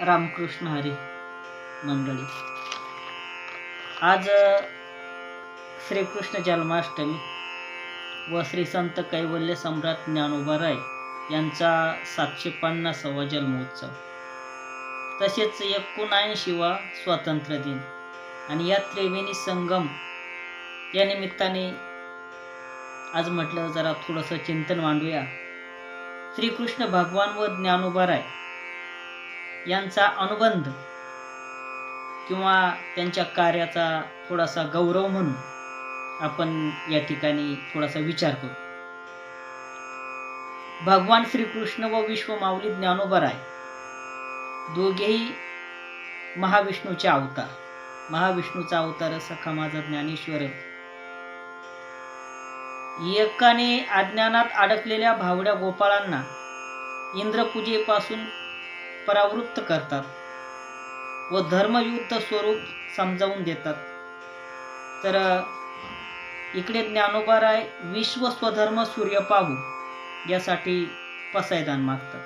रामकृष्ण हरी मंडळी. आज श्रीकृष्ण जन्माष्टमी व श्री संत कैवल्य सम्राट ज्ञानोबा राय यांचा सातशे पन्नासावा जन्मोत्सव. तसेच एकोणऐंशीवा स्वातंत्र्य दिन आणि या त्रिवेणी संगम या निमित्ताने आज म्हटलं जरा थोडंसं चिंतन मांडूया. श्रीकृष्ण भगवान व ज्ञानोबा राय यांचा अनुबंध किंवा त्यांच्या कार्याचा थोडासा गौरव म्हणून आपण या ठिकाणी थोडासा विचार करू. भगवान श्रीकृष्ण व विश्वमाऊली ज्ञानोबर आहे. दोघेही महाविष्णूचे अवतार. महाविष्णूचा अवतार सखा माझा ज्ञानेश्वर एकाने अज्ञानात अडकलेल्या भावड्या गोपाळांना इंद्रपूजेपासून परावृत्त करतात व धर्मयुद्ध स्वरूप समजावून देतात. तर इकडे ज्ञानोबा राय विश्व स्वधर्म सूर्य पाहू यासाठी पसायदान मागतात.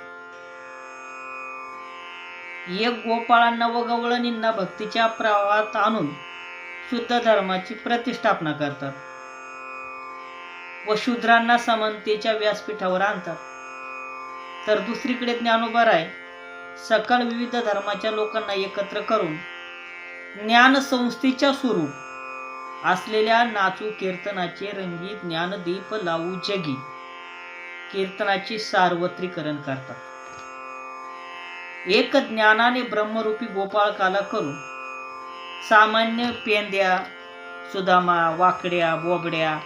एक गोपाळांना व गवळणींना भक्तीच्या प्रवाहात आणून शुद्ध धर्माची प्रतिष्ठापना करतात व शूद्रांना समानतेच्या व्यासपीठावर आणतात. तर दुसरीकडे ज्ञानोबा राय सकल विविध धर्माच्या लोकांना एकत्र करून ज्ञान संस्थेच्या स्वरूप असलेल्या नाचू कीर्तनाचे रंगीत ज्ञानदीप लावू जगी. कीर्तनाचे सार्वत्रीकरण करतात. एक ज्ञानाने ब्रह्मरूपी गोपाळकाला करून सामान्य पेंद्या सुदामा वाकड्या बोबड्या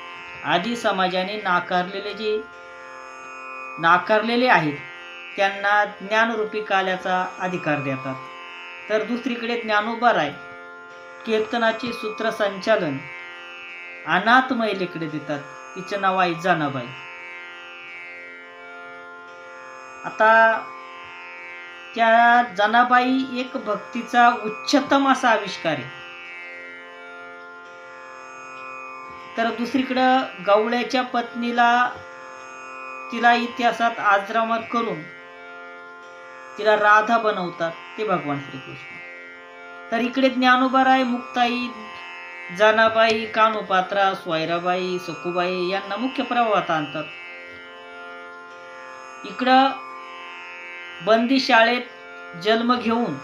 आदी समाजाने नाकारलेले जे नाकारलेले आहेत त्यांना ज्ञानरूपी काल्याचा अधिकार देतात. तर दुसरीकडे ज्ञानोबा राय. कीर्तनाचे सूत्रसंचालन अनाथ महिलेकडे देतात. तिचं नाव आहे जानाबाई. आता त्या जनाबाई एक भक्तीचा उच्चतम असा आविष्कार आहे. तर दुसरीकडं गवळ्याच्या पत्नीला तिला इतिहासात आजरामर करून तिला राधा बनवतात ते भगवान श्रीकृष्ण. तर इकडे ज्ञानोबाराय मुक्ताई जानाबाई कानोपात्रा स्वायराबाई सखुबाई यांना मुख्य प्रवाहात आणतात. इकडं बंदी शाळेत जन्म घेऊन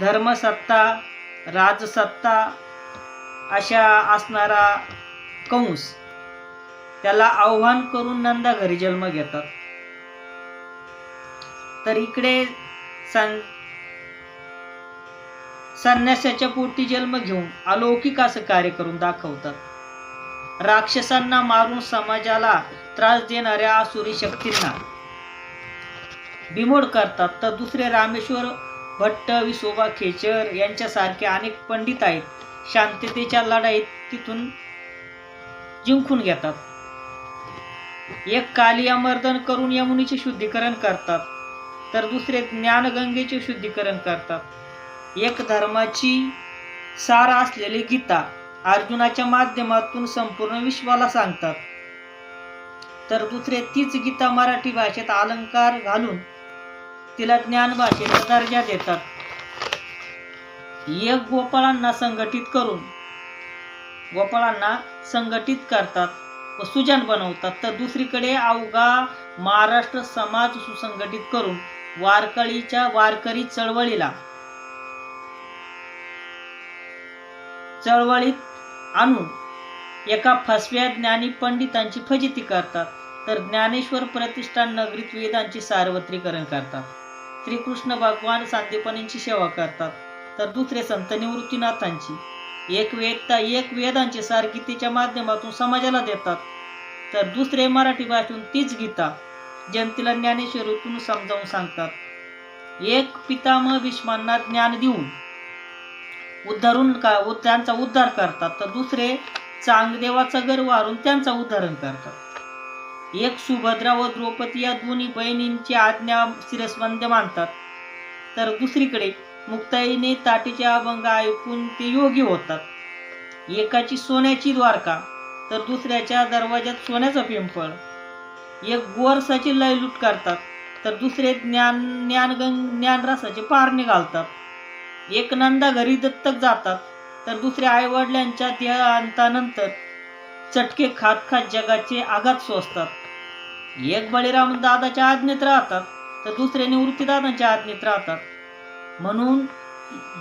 धर्मसत्ता राजसत्ता अशा असणारा कंस त्याला आव्हान करून नंदा घरी जन्म घेतात. तर इकडे सं संन्यासाच्या पोटी जन्म घेऊन अलौकिक असं कार्य करून दाखवतात. राक्षसांना मारून समाजाला त्रास देणाऱ्या असुरी शक्तींना बिमोड करतात. तर दुसरे रामेश्वर भट्ट विसोबा खेचर यांच्यासारखे अनेक पंडित आहेत. शांततेच्या लढाईत तिथून जिंकून घेतात. एक कालियामर्दन करून यमुनीचे शुद्धीकरण करतात. तर दुसरे ज्ञानगंगेचे शुद्धीकरण करतात. एक धर्माची सार असलेली गीता अर्जुनाच्या माध्यमातून संपूर्ण विश्वाला सांगतात. तर दुसरे तीच गीता मराठी भाषेत अलंकार घालून तिला ज्ञान भाषेचा दर्जा देतात. एक गोपाळांना संघटित करून गोपाळांना संघटित करतात. व सुजन बनवतात. तर दुसरीकडे अवघा महाराष्ट्र समाज सुसंघटित करून वारकळीच्या वारकरी चळवळीला चळवळीत आणून एका फसव्या ज्ञानी पंडितांची फजिती करतात. तर ज्ञानेश्वर प्रतिष्ठान नगरीत वेदांचे सार्वत्रीकरण करतात. श्रीकृष्ण भगवान सांदीपनींची सेवा करतात. तर दुसरे संत निवृत्तीनाथांची एक वेदता एक वेदांचे सार गीतेच्या माध्यमातून समाजाला देतात. तर दुसरे मराठी भाषेतून तीच गीता जनतेला ज्ञानेश्वरीतून समजावून सांगतात. एक पितामह भीष्मांना ज्ञान देऊन उद्धारून का त्यांचा उद्धार करतात. तर दुसरे चांगदेवाचा गर्व वारून त्यांचा उद्धारण करतात. एक सुभद्रा व द्रौपदी या दोन्ही बहिणींची आज्ञा शिरस्वंद्य मानतात. तर दुसरीकडे मुक्ताईने ताटीचे अभंग ऐकून ते योगी होतात. एकाची सोन्याची द्वारका तर दुसऱ्याच्या दरवाज्यात सोन्याचं पिंपळ. एक गोरसाची लयलूट करतात तर दुसरे ज्ञान ज्ञानगंग ज्ञानरसाचे पारणे घालतात एक नंदा घरी दत्तक जातात तर दुसऱ्या आईवडिलांच्या त्या अंतानंतर चटके खात खात जगाचे आघात सोसतात. एक बळीराम दादाच्या आज्ञेत राहतात तर दुसरे निवृत्तीदादांच्या आज्ञेत राहतात. म्हणून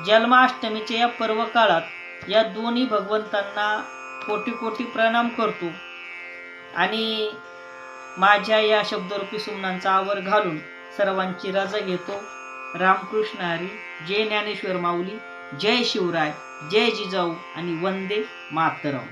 जन्माष्टमीच्या या पर्व काळात या दोन्ही भगवंतांना कोटी कोटी प्रणाम करतो आणि माझ्या या शब्दरूपी सुमनांचा आवर घालून सर्वांची रजा घेतो. रामकृष्ण हरी जय ज्ञानेश्वर माऊली जय शिवराय जय जिजाऊ आणि वंदे मातरम.